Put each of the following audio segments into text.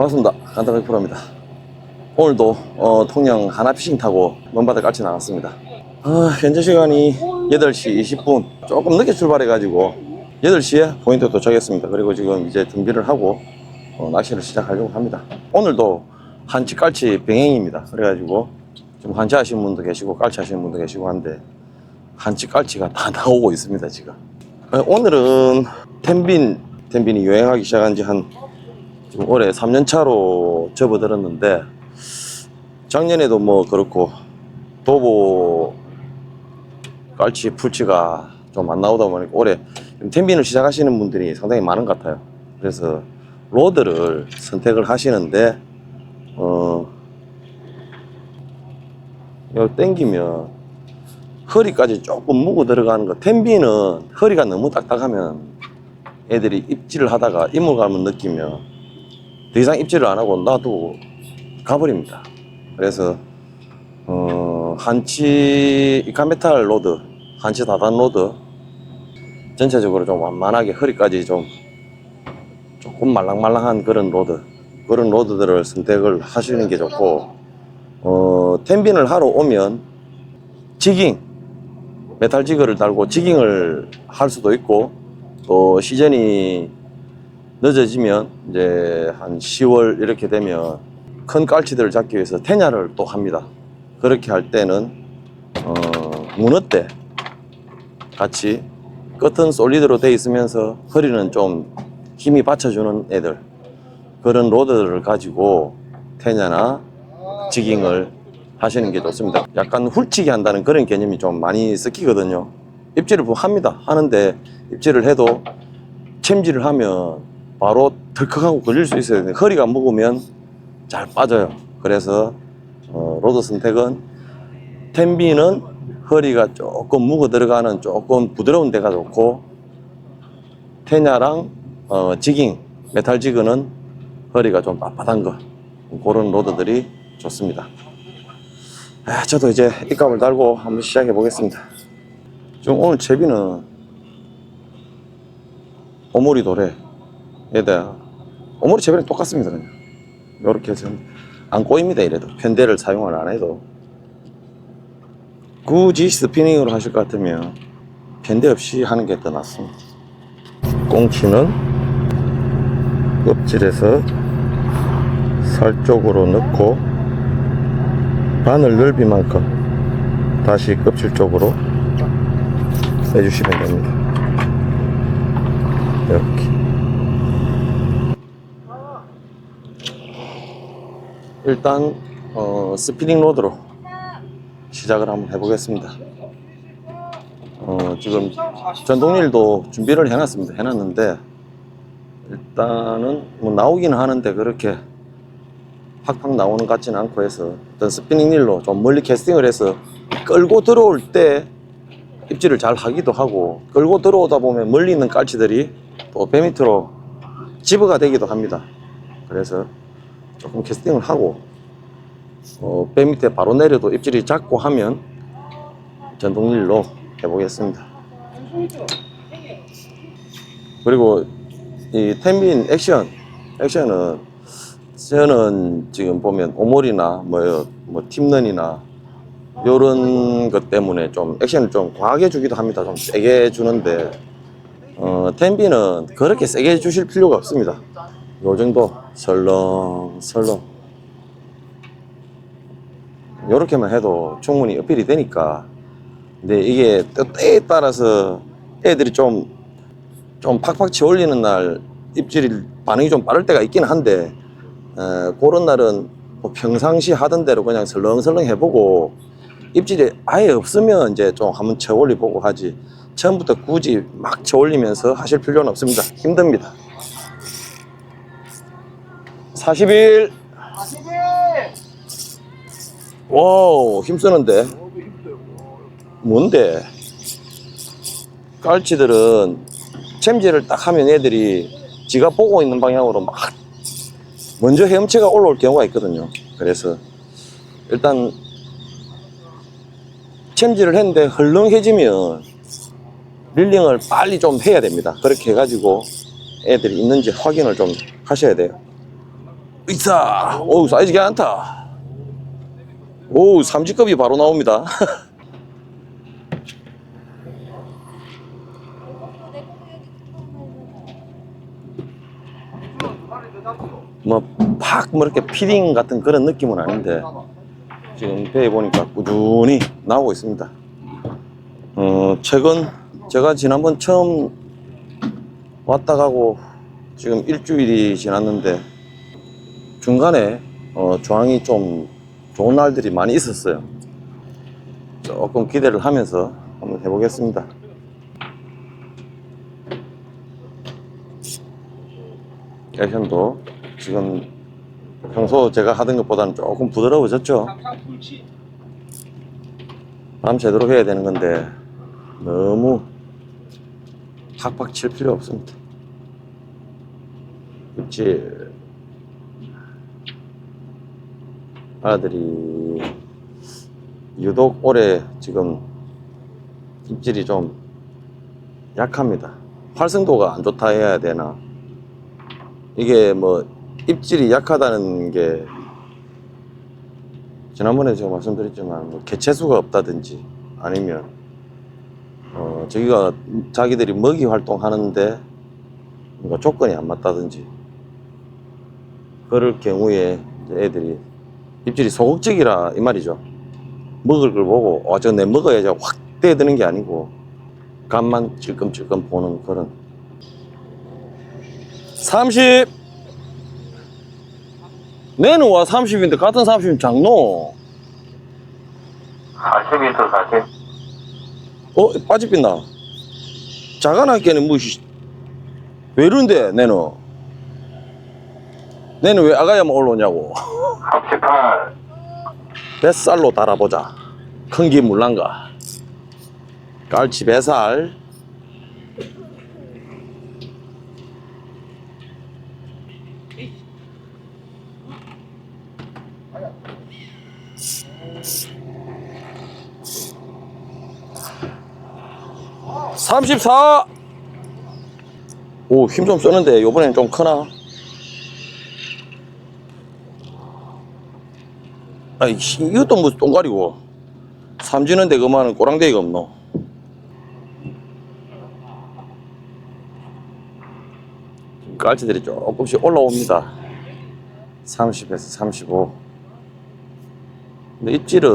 반갑습니다. 간단하게 프로입니다. 오늘도 어, 통영 하나 피싱 타고 먼바다 깔치 나갔습니다. 아, 현재 시간이 8시 20분. 조금 늦게 출발해가지고 8시에 포인트 도착했습니다. 그리고 지금 이제 준비를 하고 어, 낚시를 시작하려고 합니다. 오늘도 한치 깔치 병행입니다. 그래가지고 지금 한치 하시는 분도 계시고 깔치 하시는 분도 계시고 한데 한치 깔치가 다 나오고 있습니다 지금. 어, 오늘은 텐빈 텐빈이 유행하기 시작한 지 한 지금 올해 3년 차로 접어들었는데 작년에도 뭐 그렇고 도보 깔치 풀치가 좀 안 나오다 보니까 올해 텐빈을 시작하시는 분들이 상당히 많은 것 같아요. 그래서 로드를 선택을 하시는데 어 이걸 땡기면 허리까지 조금 무고 들어가는 거. 텐비는 허리가 너무 딱딱하면 애들이 입질을 하다가 이물감을 느끼면 더 이상 입질을 안 하고 놔두고 가버립니다. 그래서 어, 한치 이카메탈 로드, 한치 다단 로드 전체적으로 좀 완만하게 허리까지 좀 조금 말랑말랑한 그런 로드 그런 로드들을 선택을 하시는 게 좋고 어, 텐빈을 하러 오면 지깅 메탈 지그를 달고 지깅을 할 수도 있고 또 시즌이 늦어지면 이제 한 10월 이렇게 되면 큰 깔치들을 잡기 위해서 테냐를 또 합니다. 그렇게 할 때는 어, 문어대 같이 끝은 솔리드로 돼 있으면서 허리는 좀 힘이 받쳐주는 애들 그런 로드를 가지고 테냐나 지깅을 하시는 게 좋습니다. 약간 훌치기 한다는 그런 개념이 좀 많이 섞이거든요. 입질을 뭐 합니다. 하는데 입질을 해도 챔질을 하면 바로 덜컥하고 걸릴 수 있어요. 근데 허리가 무거우면 잘 빠져요. 그래서 어, 로드 선택은 텐비는 허리가 조금 묵어 들어가는 조금 부드러운 데가 좋고 테냐랑 어, 지깅 메탈 지그는 허리가 좀 빳빳한 거 그런 로드들이 좋습니다. 아, 저도 이제 입값을 달고 한번 시작해 보겠습니다. 지금 오늘 제비는 오모리 도래 에다 오모리 제비랑 똑같습니다. 그냥 이렇게 해서 안 꼬입니다. 이래도 편대를 사용을 안 해도 굳이 스피닝으로 하실 것 같으면 편대 없이 하는 게 더 낫습니다. 꽁치는 껍질에서 살 쪽으로 넣고 바늘 넓이만큼 다시 껍질 쪽으로 빼주시면 됩니다. 이렇게. 일단 어, 스피닝 로드로 시작을 한번 해보겠습니다. 어, 지금 전동릴도 준비를 해놨습니다. 해놨는데 일단은 뭐 나오기는 하는데 그렇게 팍팍 나오는 것 같지는 않고 해서 어떤 스피닝 릴로 좀 멀리 캐스팅을 해서 끌고 들어올 때 입질을 잘 하기도 하고 끌고 들어오다 보면 멀리 있는 깔치들이 또 배 밑으로 집어가 되기도 합니다. 그래서 조금 캐스팅을 하고 어, 배 밑에 바로 내려도 입질이 작고 하면 전동릴로 해보겠습니다. 그리고 이 텐빈 액션 액션은 저는 지금 보면 오몰이나 뭐, 뭐 팀런이나 요런 것 때문에 좀 액션을 좀 과하게 주기도 합니다. 좀 세게 주는데 어, 텐비는 그렇게 세게 주실 필요가 없습니다. 요 정도 설렁설렁. 요렇게만 해도 충분히 어필이 되니까. 근데 이게 또 때에 따라서 애들이 좀 좀 팍팍 치 올리는 날 입질이 반응이 좀 빠를 때가 있긴 한데 에, 그런 날은 뭐 평상시 하던 대로 그냥 설렁설렁 해보고 입질이 아예 없으면 이제 좀 한번 쳐 올리보고 하지. 처음부터 굳이 막 쳐 올리면서 하실 필요는 없습니다. 힘듭니다 41 와우 힘쓰는데 뭔데 깔치들은 챔질을 딱 하면 애들이 지가 보고 있는 방향으로 막 먼저 헤엄치가 올라올 경우가 있거든요. 그래서 일단 챔질을 했는데 헐렁해지면 릴링을 빨리 좀 해야 됩니다. 그렇게 해가지고 애들이 있는지 확인을 좀 하셔야 돼요. 있다. 오, 사이즈 괜찮다. 오, 삼지급이 바로 나옵니다. 뭐, 팍, 뭐, 이렇게 피딩 같은 그런 느낌은 아닌데, 지금 배에 보니까 꾸준히 나오고 있습니다. 어, 최근, 제가 지난번 처음 왔다 가고, 지금 일주일이 지났는데, 중간에, 어, 조항이 좀 좋은 날들이 많이 있었어요. 조금 기대를 하면서 한번 해보겠습니다. 액션도 지금 평소 제가 하던 것보다는 조금 부드러워졌죠. 마음 제대로 해야 되는 건데 너무 팍팍 칠 필요 없습니다. 입질 아들이 유독 올해 지금 입질이 좀 약합니다. 활성도가 안 좋다 해야 되나? 이게 뭐 입질이 약하다는 게 지난번에 제가 말씀드렸지만 뭐 개체수가 없다든지 아니면 어 저기가 자기들이 먹이 활동하는데 뭔가 조건이 안 맞다든지 그럴 경우에 애들이 입질이 소극적이라 이 말이죠. 먹을 걸 보고 어, 저내 먹어야지 확 떼드는 게 아니고 간만 찔끔찔끔 보는 그런. 30 내는 와 30인데 같은 30이면 장노? 40m 40. 어 빠집빛나 자가나게는 뭐왜 이런데 내는 내는 왜 아가야만 올라오냐고. 38. 뱃살로 달아보자. 큰게 물란가? 깔치 뱃살. 삼십사. 오 힘 좀 쓰는데 요번엔 좀 크나 아이 씨, 이것도 무슨 똥가리고. 삼지는데 그만은 꼬랑대기가 없노? 깔치들이 조금씩 올라옵니다. 30에서 35 근데 입질은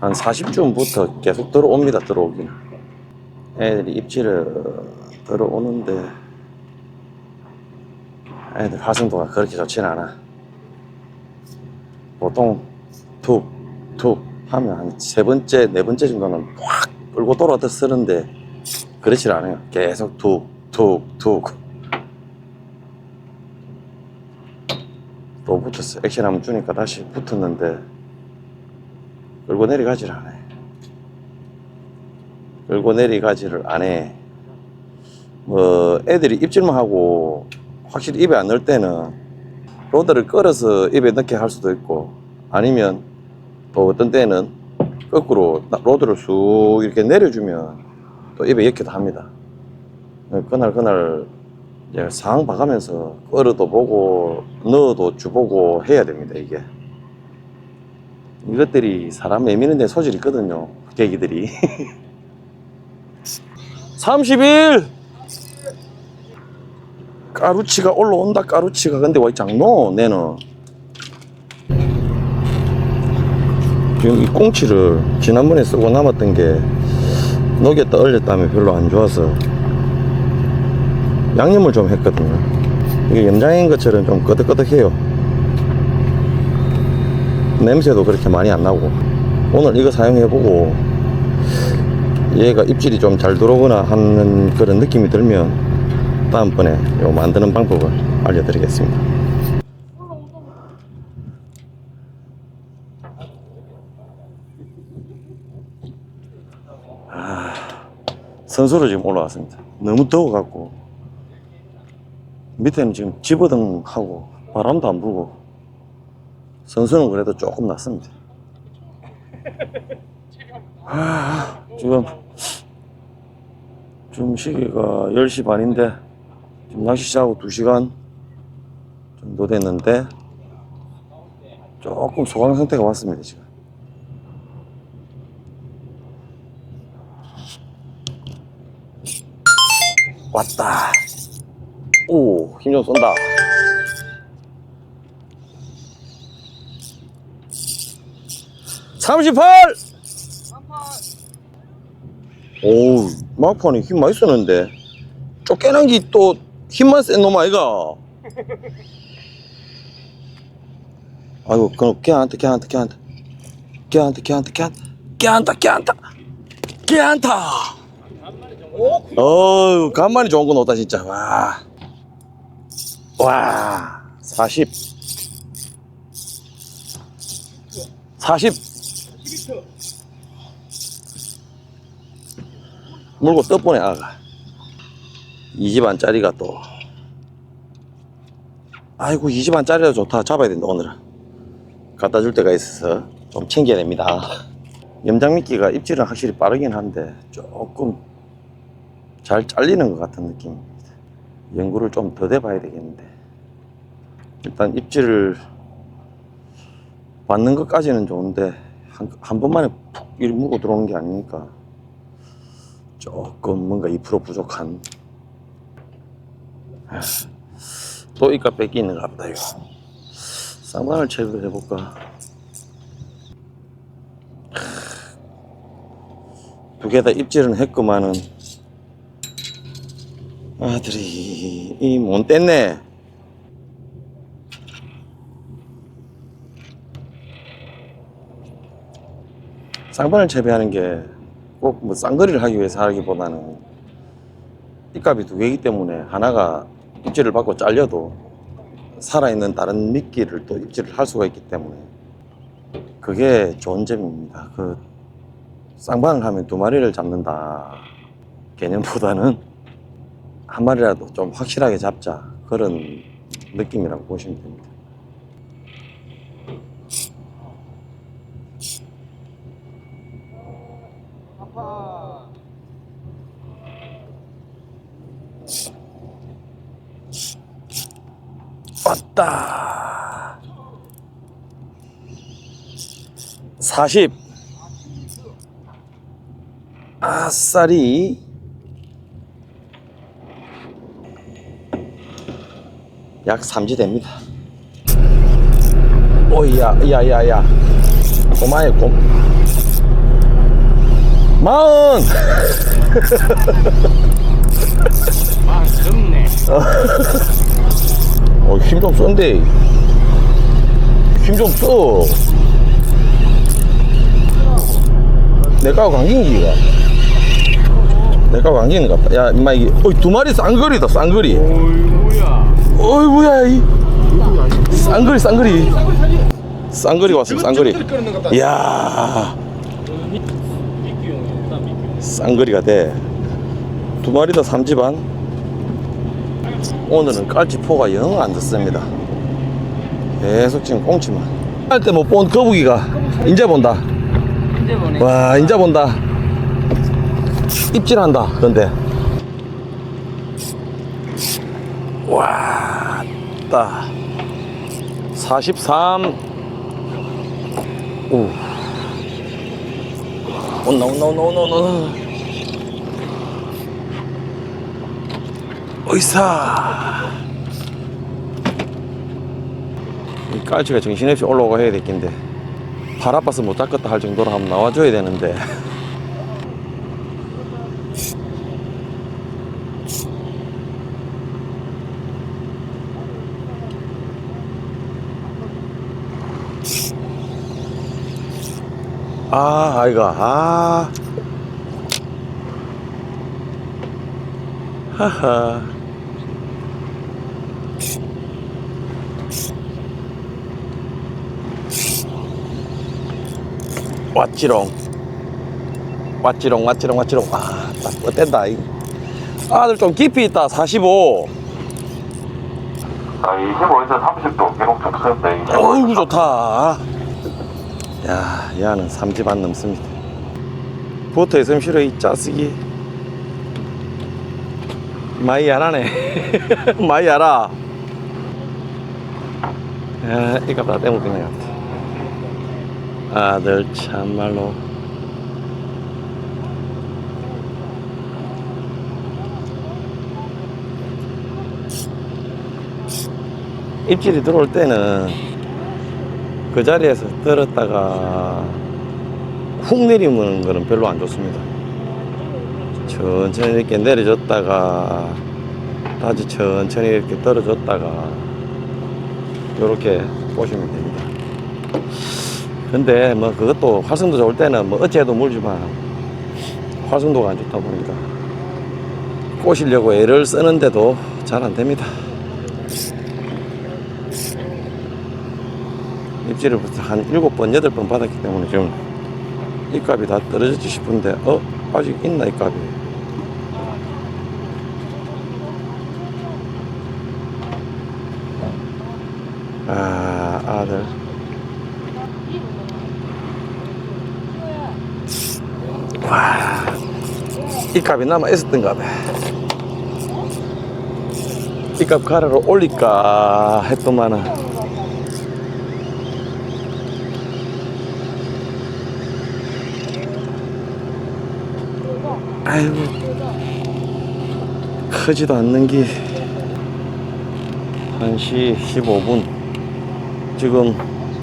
한 40쯤부터 계속 들어옵니다 들어오기는. 애들이 입질을 들어오는데 애들 활성도가 그렇게 좋진 않아 보통 툭, 툭 하면 한 세 번째, 네 번째 정도는 확 끌고 돌아서 쓰는데 그렇지 않아요. 계속 툭, 툭, 툭. 또 붙었어. 액션 한번 주니까 다시 붙었는데 끌고 내려가지를 안 해. 끌고 내려가지를 안 해. 뭐 애들이 입질만 하고 확실히 입에 안 넣을 때는 로드를 끌어서 입에 넣게 할 수도 있고 아니면 또 어떤 때는 거꾸로 나- 로드를 쑥 이렇게 내려주면 또 입에 넣기도 합니다. 그날 그날 이제 상황 봐가면서 끌어도 보고 넣어도 주보고 해야 됩니다 이게. 이것들이 사람 내미는 데 소질이 있거든요 계기들이. 31 까루치가 올라온다 까루치가. 근데 왜 장노 내는? 지금 이 꽁치를 지난번에 쓰고 남았던 게 녹였다 얼렸다면 별로 안 좋아서 양념을 좀 했거든요. 이게 염장인 것처럼 좀 끄덕끄덕해요. 냄새도 그렇게 많이 안 나고. 오늘 이거 사용해보고 얘가 입질이 좀 잘 들어오거나 하는 그런 느낌이 들면 다음번에 요 만드는 방법을 알려드리겠습니다. 아, 선수로 지금 올라왔습니다. 너무 더워갖고 밑에는 지금 집어등하고 바람도 안 불고 선수는 그래도 조금 낫습니다. 아, 지금 지금 시기가 10시 반인데 지금 낚시 시작하고 2시간 정도 됐는데 조금 소강 상태가 왔습니다 지금. 왔다. 오 힘 좀 쏜다. 삼십팔! 오우 막판에 힘 많이 썼는데. 쫓겨난 게또 힘만 센 놈 아이가 아이고 그럼 걔한테 걔한테 걔한테 걔한테 걔한테 걔한테 걔한테 걔한테 걔한테 어우 간만에 좋은 거 놓다 진짜 와. 와 40. 40. 물고 떠보네 아가. 이집 안짜리가 또. 아이고 이집 안짜리가 좋다 잡아야 된다 오늘은. 갖다 줄 때가 있어서 좀 챙겨야 됩니다. 염장미끼가 입질은 확실히 빠르긴 한데 조금 잘 잘리는 것 같은 느낌입니다. 연구를 좀 더 돼봐야 되겠는데 일단 입질을 받는 것까지는 좋은데 한, 한 번만에 푹 이렇게 물고 들어오는 게 아니니까 조금 뭔가 2% 부족한 아, 또 이까 뺏기 있는가 보다 이거. 쌍방을 체크를 해볼까? 두 개 다 입질은 했구만은. 아들이 이못 뗐네. 쌍판을 재배하는 게 꼭 뭐 쌍거리를 하기 위해서 하기보다는 입값이 두 개이기 때문에 하나가 입질을 받고 잘려도 살아있는 다른 미끼를 또 입질을 할 수가 있기 때문에 그게 좋은 점입니다. 그 쌍판을 하면 두 마리를 잡는다 개념보다는 한 마리라도 좀 확실하게 잡자 그런 느낌이라고 보시면 됩니다. 왔다. 40. 아싸리. 약 3지 됩니다. 오야, 야, 야, 야. 고마해, 고. 마흔! 아, 덥네. 어, 힘좀 쏜데. 힘좀 써. 내가 감긴기가. 내가 것 같다. 야, 임마, 이게. 어이, 두 마리 쌍거리다, 쌍거리. 어이구야. 어이구야, 이. 쌍거리, 쌍거리. 쌍거리 왔습니다, 쌍거리. 미끼. 쌍거리가 돼. 두 마리 다 삼지반. 오늘은 깔치포가 영 안 듣습니다. 계속 지금 꽁치만. 할 때 못 본 거북이가 인제 본다. 이제 보네. 와, 인제 본다. 입질한다, 근데. 와, 따. 43. 오. 온나, 온나, 온나, 온나, 온나. 어이사. 이 깔치가 정신없이 올라오고 해야 될 텐데. 발 아파서 못 잡겠다 할 정도로 한번 나와줘야 되는데. 아, 아이가, 아. 하하. 왔지롱. 왔지롱, 왔지롱, 왔지롱. 아, 딱 어땠다. 이. 아들 좀 깊이 있다, 45. 아, 25에서 30도 기록 좋던데. 25에서 어이구, 좋다. 야, 얘는 삼집 안 넘습니다. 붙어 있으면 싫어, 이 짜쓰기. 많이 야라네. 많이 야라. 아, 이거 다 떼먹겠네 같 아. 아들 참말로. 입질이 들어올 때는 그 자리에서 들었다가 훅 내리는 거는 별로 안 좋습니다. 천천히 이렇게 내려줬다가 아주 천천히 이렇게 떨어졌다가 이렇게 보시면 됩니다. 근데 뭐 그것도 활성도 좋을 때는 뭐 어찌해도 물지만 활성도가 안 좋다 보니까 꼬시려고 애를 쓰는데도 잘 안 됩니다. 입질을 한 일곱 번, 여덟 번 받았기 때문에 지금 이 값이 다 떨어졌지 싶은데 어? 아직 있나 이 값이? 아 아들 와 이 값이 남아 있었던가 봐. 이 값 가르러 올릴까 했더만은. 아이고 크지도 않는 게 1시 15분. 지금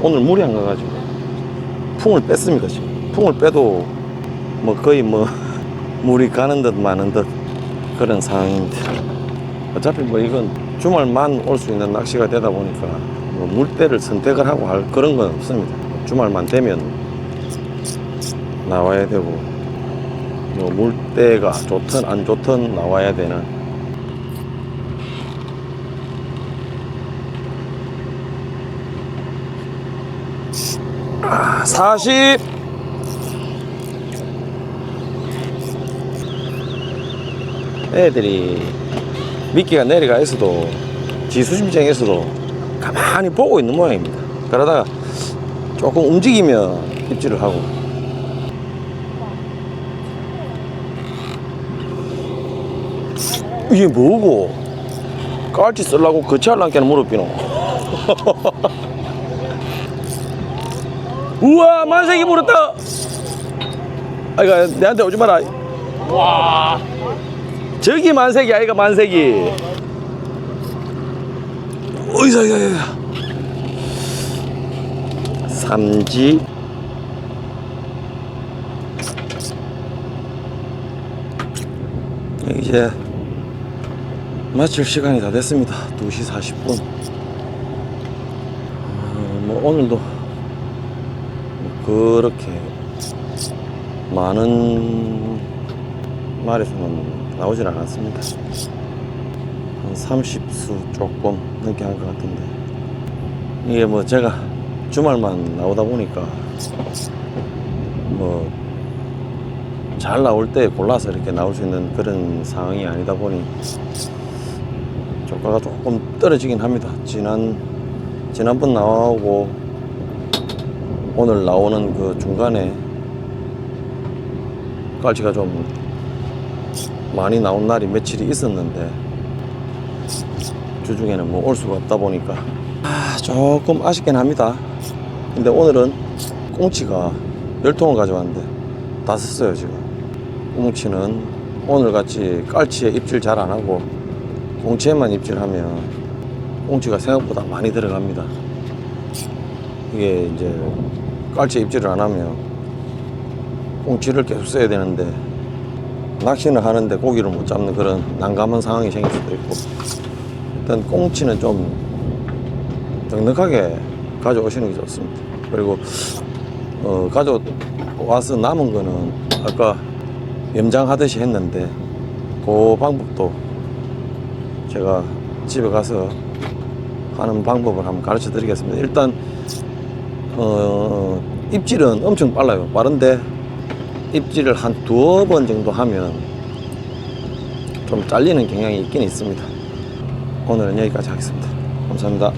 오늘 물이 안 가가지고 풍을 뺐습니다 지금? 풍을 빼도 뭐 거의 뭐 물이 가는 듯 마는 듯 그런 상황입니다. 어차피 뭐 이건 주말만 올 수 있는 낚시가 되다 보니까 뭐 물때를 선택을 하고 할 그런 건 없습니다. 주말만 되면 나와야 되고 뭐 물때가 좋든 안 좋든 나와야 되는 아, 40 애들이 미끼가 내려가 있어도 지수심장에서도 가만히 보고 있는 모양입니다 그러다가 조금 움직이면 입질을 하고 이게 뭐고? 깔치 쓰려고 거치할랑께는 무릎비노. 우와, 만색이 물었다! 아이가, 내한테 오지 마라. 와. 저기 만색이 아이가 만색이. 어이사, 야, 야, 야. 삼지. 이제 마칠 시간이 다 됐습니다. 2시 40분. 어, 뭐 오늘도 뭐 그렇게 많은 말에서는 나오질 않았습니다. 한 30수 조금 넘게 한것 같은데 이게 뭐 제가 주말만 나오다 보니까 뭐 잘 나올 때 골라서 이렇게 나올 수 있는 그런 상황이 아니다 보니 조가가 조금 떨어지긴 합니다. 지난 지난번 나오고 오늘 나오는 그 중간에 깔치가 좀 많이 나온 날이 며칠이 있었는데 주중에는 뭐 올 수가 없다 보니까 아, 조금 아쉽긴 합니다. 근데 오늘은 꽁치가 열 통을 가져왔는데 다 썼어요 지금. 꽁치는 오늘 같이 깔치에 입질 잘 안 하고 꽁치에만 입질하면 꽁치가 생각보다 많이 들어갑니다. 이게 이제 깔치에 입질을 안 하면 꽁치를 계속 써야 되는데 낚시는 하는데 고기를 못 잡는 그런 난감한 상황이 생길 수도 있고 일단 꽁치는 좀 넉넉하게 가져오시는 게 좋습니다. 그리고 어, 가져와서 남은 거는 아까 염장하듯이 했는데 그 방법도 제가 집에 가서 하는 방법을 한번 가르쳐 드리겠습니다. 일단 어, 입질은 엄청 빨라요. 빠른데 입질을 한 두어 번 정도 하면 좀 잘리는 경향이 있긴 있습니다. 오늘은 여기까지 하겠습니다. 감사합니다.